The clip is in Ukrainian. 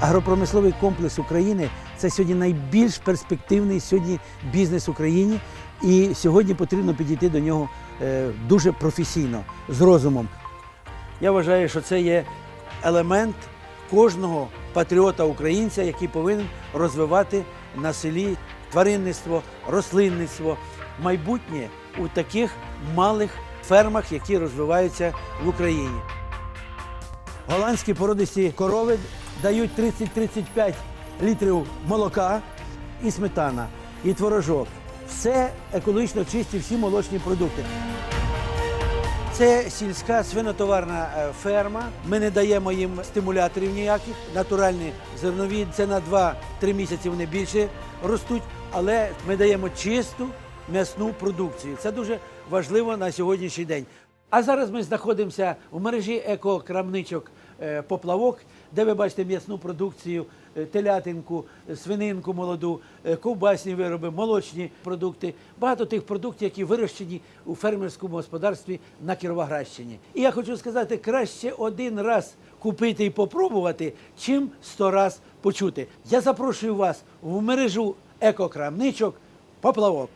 агропромисловий комплекс України це сьогодні найбільш перспективний сьогодні бізнес Україні. І сьогодні потрібно підійти до нього е, дуже професійно, з розумом. Я вважаю, що це є елемент кожного патріота українця, який повинен розвивати на селі тваринництво, рослинництво, майбутнє у таких малих фермах, які розвиваються в Україні. Голландські породисті корови дають 30-35 літрів молока і сметана, і творожок. Все екологічно чисті, всі молочні продукти. Це сільська свинотоварна е, ферма. Ми не даємо їм стимуляторів ніяких. Натуральні зернові це на 2-3 місяці вони більше ростуть, але ми даємо чисту м'ясну продукцію. Це дуже важливо на сьогоднішній день. А зараз ми знаходимося в мережі екокрамничок е, Поплавок, де ви бачите м'ясну продукцію, е, телятинку, свининку молоду, е, ковбасні вироби, молочні продукти. Багато тих продуктів, які вирощені у фермерському господарстві на Кіровоградщині. І я хочу сказати, краще один раз купити і попробувати, чим сто раз почути. Я запрошую вас в мережу екокрамничок Поплавок.